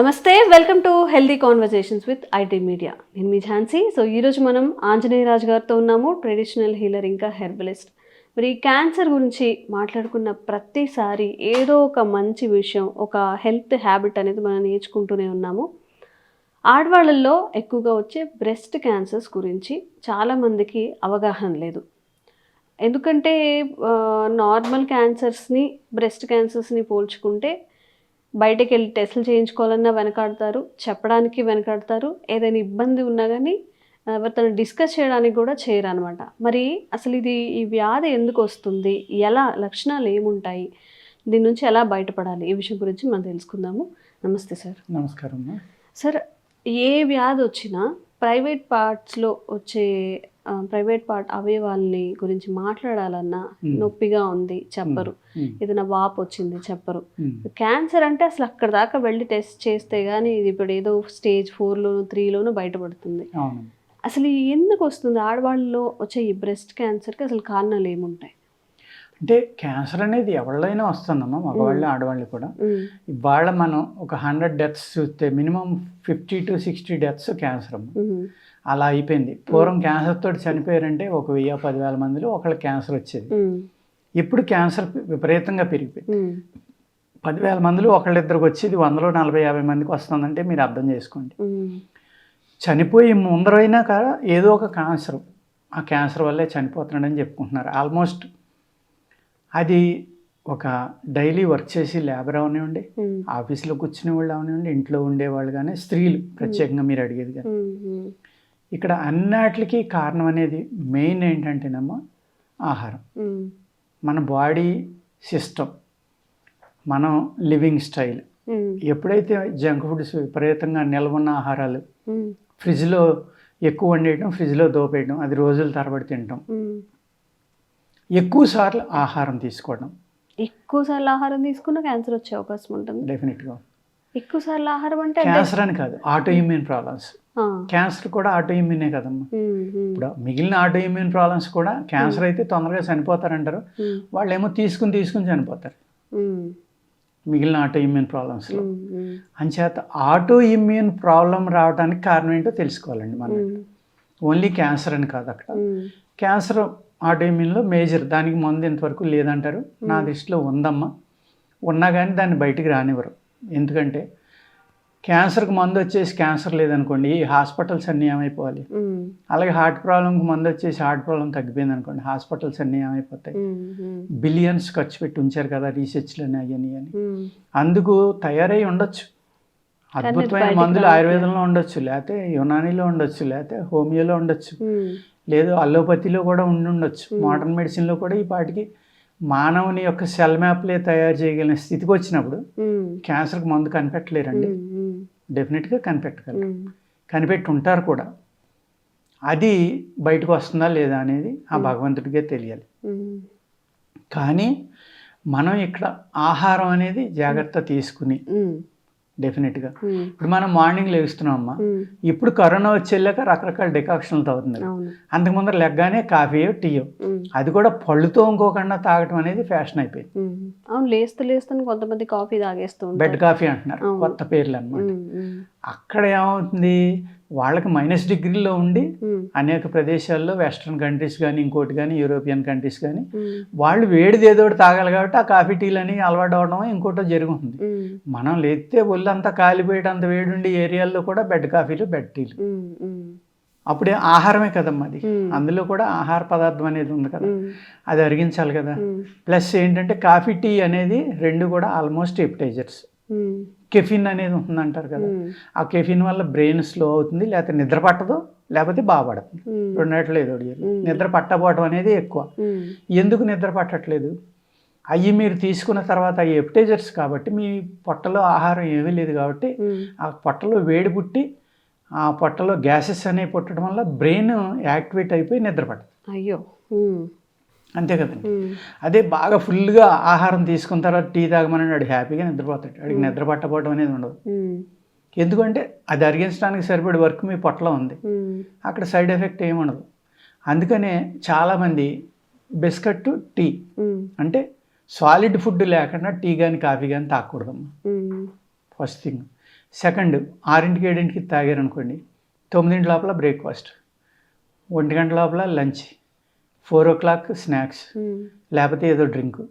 Namaste welcome to healthy conversations with IT media నేను మీ Jhansi. So ఈరోజు మనం ఆంజనేయ రాజు గారితో ఉన్నాము ట్రెడిషనల్ హీలర్ ఇంకా హెర్బలిస్ట్ మరి ఈ క్యాన్సర్ గురించి మాట్లాడుకున్న ప్రతిసారి ఏదో ఒక మంచి విషయం ఒక హెల్త్ హ్యాబిట్ అనేది మనం నేర్చుకుంటూనే ఉన్నాము. ఆడవాళ్ళల్లో ఎక్కువగా వచ్చే బ్రెస్ట్ క్యాన్సర్స్ గురించి చాలామందికి అవగాహన లేదు. ఎందుకంటే నార్మల్ క్యాన్సర్స్ని బ్రెస్ట్ క్యాన్సర్స్ని పోల్చుకుంటే బయటకు వెళ్ళి టెస్టులు చేయించుకోవాలన్నా వెనకాడతారు చెప్పడానికి వెనకాడతారు ఏదైనా ఇబ్బంది ఉన్నా కానీ ఎవరితో డిస్కస్ చేయడానికి కూడా చేయరు అనమాట మరి అసలు ఇది ఈ వ్యాధి ఎందుకు వస్తుంది? ఎలా లక్షణాలు ఏముంటాయి? దీని నుంచి ఎలా బయటపడాలి? ఈ విషయం గురించి మనం తెలుసుకుందాము. నమస్తే సార్. నమస్కారం. సార్ ఏ వ్యాధి వచ్చినా ప్రైవేట్ పార్ట్స్లో వచ్చే ప్రైవేట్ పార్ట్ అవయవాల్ని గురించి మాట్లాడాలన్నా Hmm. నొప్పిగా ఉంది చెప్పరు. ఉమ్, ఏదైనా వాపు వచ్చింది చెప్పరు. క్యాన్సర్ అంటే అసలు అక్కడ దాకా వెళ్ళి టెస్ట్ చేస్తే కానీ ఇది ఇప్పుడు ఏదో స్టేజ్ ఫోర్లోను త్రీలోను బయటపడుతుంది. అసలు ఎందుకు వస్తుంది? ఆడవాళ్ళలో వచ్చే ఈ బ్రెస్ట్ క్యాన్సర్కి అసలు కారణాలు ఏముంటాయి? అంటే క్యాన్సర్ అనేది ఎవళ్ళైనా వస్తుందమ్మా మగవాళ్ళు ఆడవాళ్ళు కూడా. ఇవాళ మనం ఒక హండ్రెడ్ డెత్స్ చూస్తే minimum fifty to sixty deaths cancer అమ్మ. అలా అయిపోయింది. పూర్వం క్యాన్సర్ తోటి చనిపోయారంటే ఒక వెయ్యి పదివేల మందిలో ఒకళ్ళకి క్యాన్సర్ వచ్చేది. ఇప్పుడు క్యాన్సర్ విపరీతంగా పెరిగిపోయింది. పదివేల మందిలో ఒకళ్ళిద్దరికి వచ్చేది వందలో నలభై యాభై మందికి వస్తుందంటే మీరు అర్థం చేసుకోండి. చనిపోయి ముందరైనా కదా ఏదో ఒక క్యాన్సర్ ఆ క్యాన్సర్ వల్లే చనిపోతున్నాడని చెప్పుకుంటున్నారు. ఆల్మోస్ట్ అది ఒక డైలీ వర్క్ చేసి లేబర్ అవనివ్వండి ఆఫీస్లో కూర్చునే వాళ్ళు అవనివ్వండి ఇంట్లో ఉండేవాళ్ళు కానీ స్త్రీలు ప్రత్యేకంగా మీరు అడిగేది కానీ ఇక్కడ అన్నిటికీ కారణం అనేది మెయిన్ ఏంటంటేనమ్మా ఆహారం. మన బాడీ సిస్టమ్ మనం లివింగ్ స్టైల్. ఎప్పుడైతే జంక్ ఫుడ్స్ విపరీతంగా నిల్వ ఉన్న ఆహారాలు ఫ్రిడ్జ్లో ఎక్కువ వండేయడం ఫ్రిడ్జ్లో దోపేయడం అది రోజుల తరబడి తినటం ఉమ్. ఎక్కువ సార్లు ఆహారం తీసుకోవడం ఎక్కువ సార్లు ఆహారం తీసుకున్న క్యాన్సర్ వచ్చే అవకాశం ఉంటుంది. డెఫినెట్గా. ఎక్కువ సార్లు ఆహారం అంటే క్యాన్సర్ అని కాదు ఆటో ఇమ్యూన్ ప్రాబ్లమ్స్ క్యాన్సర్ కూడా ఆటో ఇమ్యూనే కదమ్మా. ఇప్పుడు మిగిలిన ఆటో ఇమ్యూన్ ప్రాబ్లమ్స్ కూడా క్యాన్సర్ అయితే తొందరగా చనిపోతారంటారు. వాళ్ళు ఏమో తీసుకుని తీసుకుని చనిపోతారు. మిగిలిన ఆటో ఇమ్యూన్ ప్రాబ్లమ్స్లో ఉమ్, అంచేత ఆటో ఇమ్యూన్ ప్రాబ్లం రావడానికి కారణం ఏంటో తెలుసుకోవాలండి మనం. ఓన్లీ క్యాన్సర్ అని కాదు అక్కడ. క్యాన్సర్ ఆటోఇమ్యూన్లో మేజర్ దానికి మందు ఇంతవరకు లేదంటారు. నా దృష్టిలో ఉందమ్మా. ఉన్నా కానీ దాన్ని బయటికి రానివ్వరు. ఎందుకంటే క్యాన్సర్కి మందు వచ్చేసి క్యాన్సర్ లేదనుకోండి ఈ హాస్పిటల్స్ అన్నీ ఏమైపోవాలి. అలాగే హార్ట్ ప్రాబ్లంకి మందు వచ్చేసి హార్ట్ ప్రాబ్లం తగ్గిపోయింది అనుకోండి హాస్పిటల్స్ అన్నీ ఏమైపోతాయి. బిలియన్స్ ఖర్చు పెట్టి ఉంచారు కదా రీసెర్చ్లని అవన్నీ అని అందుకు తయారై ఉండొచ్చు. అద్భుతమైన మందులు. ఆయుర్వేదంలో ఉండొచ్చు లేకపోతే యునానీలో ఉండొచ్చు లేకపోతే హోమియోలో ఉండొచ్చు. లేదు అల్లోపతిలో కూడా ఉండి ఉండొచ్చు. మోడర్న్ మెడిసిన్లో కూడా ఈ పాటికి మానవుని యొక్క సెల్ మ్యాప్లే తయారు చేయగలిగిన స్థితికి వచ్చినప్పుడు క్యాన్సర్కి మందు కనిపెట్టలేరండి. డెఫినెట్గా కనిపెట్టగలరు. కనిపెట్టి ఉంటారు కూడా. అది బయటకు వస్తుందా లేదా అనేది ఆ. భగవంతుడికే తెలియాలి. కానీ మనం ఇక్కడ ఆహారం అనేది జాగ్రత్త తీసుకుని డెఫినెట్గా. ఇప్పుడు మనం మార్నింగ్ లేస్తున్నాం అమ్మా ఇప్పుడు కరోనా వచ్చేళ్ళక రకరకాల డికాక్షన్లు అవుతుంది అవును. అంతకు ముందర లెగ్గానే కాఫీయో టీయో. అది కూడా పళ్ళుతో ఇంకోకుండా తాగటం అనేది ఫ్యాషన్ అయిపోయింది. అవును లేస్తూ లేస్తూ కొంతమంది కాఫీ తాగేస్తూ బెడ్ కాఫీ అంటున్నారు. కొత్త పేర్లు ఉమ్, అక్కడ ఏమవుతుంది? వాళ్ళకి మైనస్ డిగ్రీలో ఉండి అనేక ప్రదేశాల్లో వెస్ట్రన్ కంట్రీస్ కానీ ఇంకోటి కానీ యూరోపియన్ కంట్రీస్ కానీ వాళ్ళు వేడిది ఏదో ఒకటి తాగాలి కాబట్టి ఆ కాఫీ టీలని అలవాటు అవడం ఇంకోటో జరుగుతుంది. మనం లేస్తే ఒళ్ళంతా కాలిపోయేటంత వేడి ఉండే ఏరియాల్లో కూడా బెడ్ కాఫీలు బెడ్ టీలు అప్పుడే ఆహారమే కదమ్మా అది. అందులో కూడా ఆహార పదార్థం అనేది ఉంది కదా. అది అరిగించాలి కదా. ప్లస్ ఏంటంటే కాఫీ టీ అనేది రెండు కూడా ఆల్మోస్ట్ ఎప్టైజర్స్ కెఫిన్ అనేది ఉంటుందంటారు కదా. ఉమ్, ఆ కెఫిన్ వల్ల బ్రెయిన్ స్లో అవుతుంది లేకపోతే నిద్ర పట్టదు లేకపోతే బాగుపడుతుంది రెండట్లు ఏదో. నిద్ర పట్టపోవటం అనేది ఎక్కువ. ఎందుకు నిద్ర పట్టట్లేదు? అవి మీరు తీసుకున్న తర్వాత అవి ఎప్టైజర్స్ కాబట్టి మీ పొట్టలో ఆహారం ఏమీ లేదు కాబట్టి ఆ పొట్టలో వేడి పుట్టి ఆ పొట్టలో గ్యాసెస్ అనేవి పుట్టడం వల్ల బ్రెయిన్ యాక్టివేట్ అయిపోయి నిద్ర పట్టదు. అయ్యో. అంతే కదండి. అదే బాగా ఫుల్గా ఆహారం తీసుకున్న తర్వాత టీ తాగమని వాడు హ్యాపీగా నిద్రపోతాడు. వాడికి నిద్ర పట్టపోవడం అనేది ఉండదు. ఎందుకంటే అది అరిగించడానికి సరిపడే వర్క్ మీ పొట్టలో ఉంది. అక్కడ సైడ్ ఎఫెక్ట్ ఏమి ఉండదు. అందుకనే చాలామంది బిస్కెట్ టీ అంటే సాలిడ్ ఫుడ్ లేకుండా టీ కానీ కాఫీ కానీ తాగకూడదమ్మా ఫస్ట్ థింగ్. సెకండ్ ఆరింటికి ఏడింటికి తాగారనుకోండి తొమ్మిదింటి లోపల బ్రేక్ఫాస్ట్ ఒంటి గంట లోపల lunch. Four o'clock snacks లేకపోతే ఏదో డ్రింక్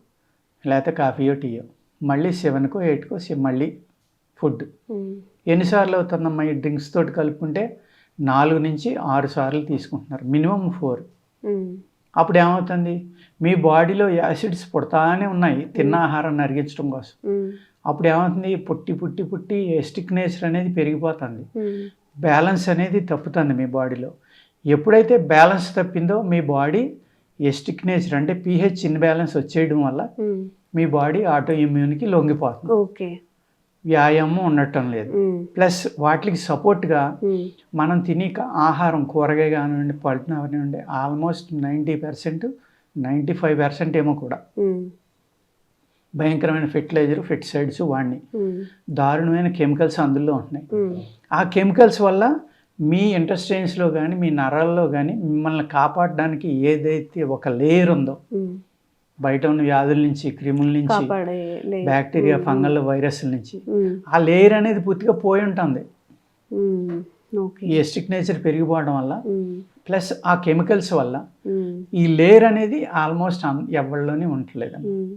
లేకపోతే కాఫీయో టీయో. మళ్ళీ సెవెన్కో ఎయిట్కో మళ్ళీ ఫుడ్. ఎన్నిసార్లు అవుతుందమ్మా ఈ డ్రింక్స్ తోటి కలుపుకుంటే? నాలుగు నుంచి ఆరు సార్లు తీసుకుంటున్నారు. Minimum four. అప్పుడు ఏమవుతుంది? మీ బాడీలో యాసిడ్స్ పుడతానే ఉన్నాయి. తిన్న ఆహారాన్ని అరిగించడం కోసం. అప్పుడు ఏమవుతుంది? పుట్టి పుట్టి పుట్టి ఎస్టిక్ నేచర్ అనేది పెరిగిపోతుంది. బ్యాలెన్స్ అనేది తప్పుతుంది మీ బాడీలో. ఎప్పుడైతే బ్యాలెన్స్ తప్పిందో మీ బాడీ ఎస్టిక్ నేచర్ అంటే పీహెచ్ ఇన్బ్యాలెన్స్ వచ్చేయడం వల్ల మీ బాడీ ఆటో ఇమ్యూన్కి లొంగిపోతుంది. ఓకే. వ్యాయామం ఉండటం లేదు. ప్లస్ వాటికి సపోర్ట్గా మనం తినే ఆహారం కూరగాయ కానివ్వండి పళ్ళు కానివ్వండి almost ninety percent ninety five percent ఏమో కూడా. భయంకరమైన ఫెర్టిలైజర్ ఫెర్టిసైడ్స్ వాడిని. దారుణమైన కెమికల్స్ అందులో ఉంటున్నాయి. ఆ కెమికల్స్ వల్ల మీ ఇంటెస్టైన్స్లో కానీ మీ నరాల్లో కానీ మిమ్మల్ని కాపాడడానికి ఏదైతే ఒక లేయర్ ఉందో బయట ఉన్న వ్యాధుల నుంచి క్రిముల నుంచి బ్యాక్టీరియా ఫంగల్ వైరస్ల నుంచి ఆ లేయర్ అనేది పూర్తిగా పోయి ఉంటుంది. ఈ ఎస్టిక్ నేచర్ పెరిగిపోవడం వల్ల ప్లస్ ఆ కెమికల్స్ వల్ల ఈ లేయర్ అనేది ఆల్మోస్ట్ ఎవరిలోనే ఉండట్లేదు ఉమ్,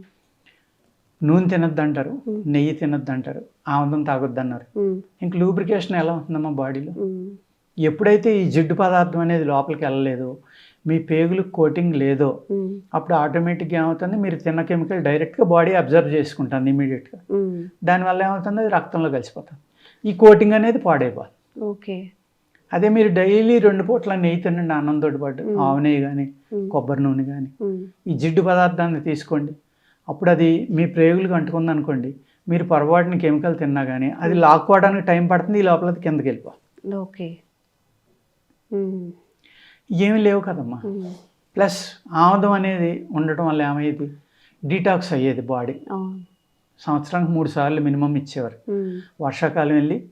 నూనె తినొద్దు అంటారు నెయ్యి తినొద్దు అంటారు ఆముదం తాగొద్దు అన్నారు ఇంక లూబ్రికేషన్ ఎలా ఉంటుందమ్మా బాడీలో ఎప్పుడైతే ఈ జిడ్డు పదార్థం అనేది లోపలికి వెళ్ళలేదో మీ పేగులకు కోటింగ్ లేదో అప్పుడు ఆటోమేటిక్గా ఏమవుతుంది? మీరు తిన్న కెమికల్ డైరెక్ట్గా బాడీ అబ్జర్వ్ చేసుకుంటుంది ఇమీడియట్గా. దానివల్ల ఏమవుతుంది? అది రక్తంలో కలిసిపోతుంది. ఈ కోటింగ్ అనేది పాడైపోతుంది ఓకే. అదే మీరు డైలీ రెండు పూట్ల నెయ్యి తినండి అన్నంతో పాటు. ఆవు నెయ్యి కానీ కొబ్బరి నూనె కానీ ఈ జిడ్డు పదార్థాన్ని తీసుకోండి. అప్పుడు అది మీ ప్రేగులకు అంటుకుంది అనుకోండి మీరు పొరపాటున కెమికల్ తిన్నా కానీ అది లాక్కోవడానికి టైం పడుతుంది ఈ లోపల కిందకి వెళ్ళిపో ఓకే. ఏమీ లేవు కదమ్మా. ప్లస్ ఆముదం అనేది ఉండటం వల్ల ఏమయ్యేది డీటాక్స్ అయ్యేది బాడీ. సంవత్సరానికి మూడు సార్లు మినిమం ఇచ్చేవారు. వర్షాకాలం వెళ్ళి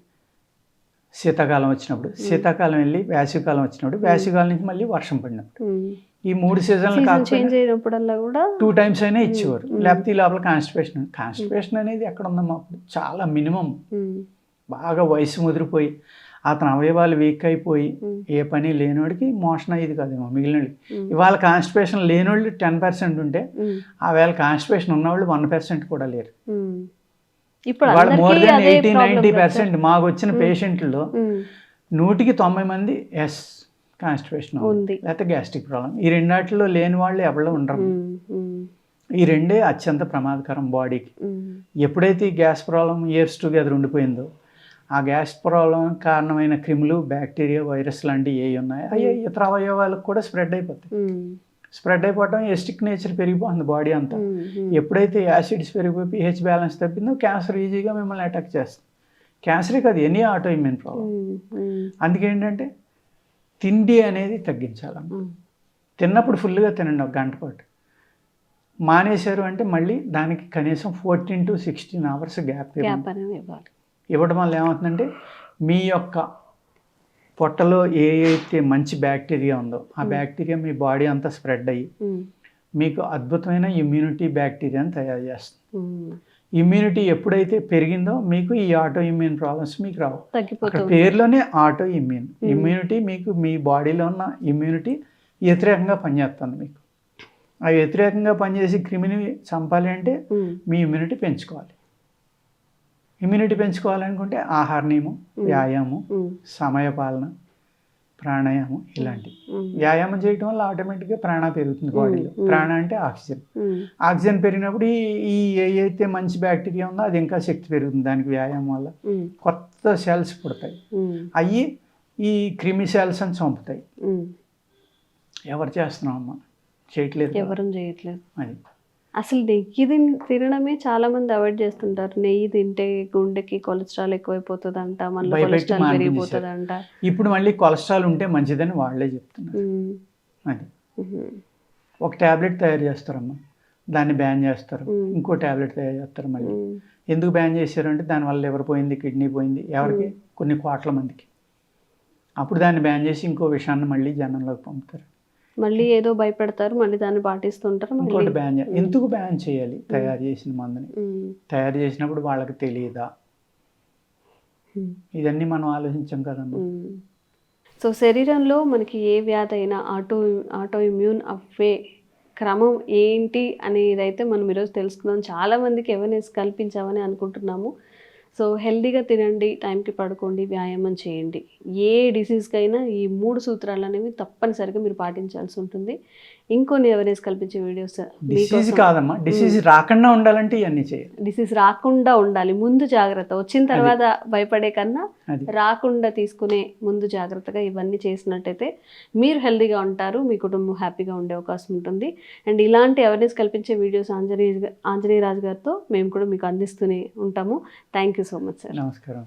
శీతాకాలం వచ్చినప్పుడు శీతాకాలం వెళ్ళి వేసవికాలం వచ్చినప్పుడు వేసవికాలం నుంచి మళ్ళీ వర్షం పడినప్పుడు. ఈ మూడు సీజన్లు కూడా టూ టైమ్స్ అయినా ఇచ్చేవారు. లేకపోతే ఈ లోపల కాన్స్టిపేషన్ కాన్స్టిపేషన్ అనేది ఎక్కడ ఉందమ్మా అప్పుడు చాలా మినిమం. బాగా వయసు ముదిరిపోయి అతని అవయవాలు వీక్ అయిపోయి ఏ పని లేనివాడికి మోషన్ అయ్యేది కాదేమో ఉమ్, ఇవాళ కాన్స్టిపేషన్ లేనివాళ్ళు టెన్ పర్సెంట్ ఉంటే ఆ వేళ కాన్స్టిపేషన్ ఉన్నవాళ్ళు వన్ పర్సెంట్ కూడా లేరు. ఇప్పుడు వాళ్ళు more than eighty ninety percent మాకు వచ్చిన పేషెంట్లో నూటికి తొంభై మంది ఎస్ కాన్స్టిపేషన్ ఉంది. లేకపోతే గ్యాస్ట్రిక్ ప్రాబ్లం ఈ రెండాటిలో లేని వాళ్ళు ఎవరు ఉండరు. ఈ రెండే అత్యంత ప్రమాదకరం బాడీకి ఎప్పుడైతే ఈ గ్యాస్ ప్రాబ్లం ఇయర్స్ టుగెదర్ ఉండిపోయిందో ఆ గ్యాస్ ప్రాబ్లం కారణమైన క్రిములు బ్యాక్టీరియా వైరస్ లాంటివి ఏ ఉన్నాయో. అవి ఇతర అవయవాలకు కూడా స్ప్రెడ్ అయిపోతాయి. స్ప్రెడ్ అయిపోవడం ఎస్టిక్ నేచర్ పెరిగిపోతుంది బాడీ అంతా. ఎప్పుడైతే యాసిడ్స్ పెరిగిపోయి పిహెచ్ బ్యాలెన్స్ తప్పిందో క్యాన్సర్ ఈజీగా మిమ్మల్ని అటాక్ చేస్తుంది. క్యాన్సరే కాదు any auto immune problem. Um, um, అందుకే ఏంటంటే తిండి అనేది తగ్గించాలమ్మ ఉమ్, తిన్నప్పుడు ఫుల్గా తినండి ఒక గంట పాటు. మానేశారు అంటే మళ్ళీ దానికి కనీసం fourteen to sixteen hours gap ఇవ్వాలి. ఇవ్వడం వల్ల ఏమవుతుందంటే మీ యొక్క పొట్టలో ఏ అయితే మంచి బ్యాక్టీరియా ఉందో ఆ బ్యాక్టీరియా మీ బాడీ అంతా స్ప్రెడ్ అయ్యి మీకు అద్భుతమైన ఇమ్యూనిటీ బ్యాక్టీరియాని తయారు చేస్తుంది. ఇమ్యూనిటీ ఎప్పుడైతే పెరిగిందో మీకు ఈ ఆటో ఇమ్యూన్ ప్రాబ్లమ్స్ మీకు రావు. అక్కడ తగ్గిపోతుంది పేరులోనే ఆటో ఇమ్యూన్ ఇమ్యూనిటీ మీకు మీ బాడీలో ఉన్న ఇమ్యూనిటీ వ్యతిరేకంగా పనిచేస్తుంది మీకు. ఆ వ్యతిరేకంగా పనిచేసి క్రిమిని చంపాలి అంటే మీ ఇమ్యూనిటీ పెంచుకోవాలి. ఇమ్యూనిటీ పెంచుకోవాలనుకుంటే ఆహార నియమం వ్యాయామం సమయపాలన ప్రాణాయామం ఇలాంటివి. వ్యాయామం చేయడం వల్ల ఆటోమేటిక్గా ప్రాణ పెరుగుతుంది బాడీలో ప్రాణ అంటే ఆక్సిజన్. ఆక్సిజన్ పెరిగినప్పుడు ఈ ఈ ఏ అయితే మంచి బ్యాక్టీరియా ఉందో అది ఇంకా శక్తి పెరుగుతుంది దానికి వ్యాయామం వల్ల. కొత్త సెల్స్ పుడతాయి. అవి ఈ క్రిమి సెల్స్ అని చంపుతాయి. ఎవరు చేస్తున్నాం అమ్మ? చేయట్లేదు. ఎవరం చేయట్లేదు. అది. అసలు నెయ్యి తిన్- తినడమే చాలా మంది అవాయిడ్ చేస్తుంటారు. నెయ్యి తింటే గుండెకి కొలెస్ట్రాల్ ఎక్కువైపోతుంది అంట మళ్ళీ భయపెట్టి కొలెస్ట్రాల్ మానిపించేశారు. పెరిగిపోతుంది అంట ఇప్పుడు మళ్ళీ కొలెస్ట్రాల్ ఉంటే మంచిదని వాళ్ళే చెప్తున్నారు. అది. ఒక ట్యాబ్లెట్ తయారు చేస్తారమ్మా. దాన్ని బ్యాన్ చేస్తారు. ఇంకో ట్యాబ్లెట్ తయారు చేస్తారు మళ్ళీ. ఎందుకు బ్యాన్ చేశారంటే దానివల్ల లివర్ పోయింది కిడ్నీ పోయింది ఎవరికి? కొన్ని కోట్ల మందికి. అప్పుడు దాన్ని బ్యాన్ చేసి ఇంకో విషయాన్ని మళ్ళీ జనంలోకి పంపుతారు. మళ్ళీ ఏదో భయపెడతారు మళ్ళీ దాన్ని పాటిస్తుంటారు ఇంకోటి బ్యాన్ చేయాలి ఎందుకు బ్యాన్ చేయాలి తయారు చేసిన మందుని? తయారు చేసినప్పుడు వాళ్ళకి తెలియదా? ఉమ్. ఇవన్నీ మనం ఆలోచించాం కదమ్మా మ్మ్. సో శరీరంలో మనకి ఏ వ్యాధి అయినా ఆటో ఆటో ఇమ్యూన్ అవ్వే క్రమం ఏంటి అనేది అయితే మనం ఈరోజు తెలుసుకుందాం. చాలామందికి అవేర్నెస్ కల్పించామని అనుకుంటున్నాము. సో హెల్దీగా తినండి టైంకి పడుకోండి వ్యాయామం చేయండి. ఏ డిసీజ్కైనా ఈ మూడు సూత్రాలు అనేవి తప్పనిసరిగా మీరు పాటించాల్సి ఉంటుంది. ఇంకొన్ని అవేర్నెస్ కల్పించే వీడియోస్ డిసీజ్ కాదమ్మా. డిసీజ్ రాకుండా ఉండాలంటే ఇవన్నీ చేయాలి. డిసీజ్ రాకుండా ఉండాలి. ముందు జాగ్రత్త. వచ్చిన తర్వాత భయపడే కన్నా రాకుండా తీసుకునే ముందు జాగ్రత్తగా ఇవన్నీ చేసినట్టయితే మీరు హెల్తీగా ఉంటారు మీ కుటుంబం హ్యాపీగా ఉండే అవకాశం ఉంటుంది. అండ్ ఇలాంటి అవేర్నెస్ కల్పించే వీడియోస్ ఆంజనేయ ఆంజనేయ రాజు గారితో మేము కూడా మీకు అందిస్తూనే ఉంటాము. Thank you so much sir నమస్కారం.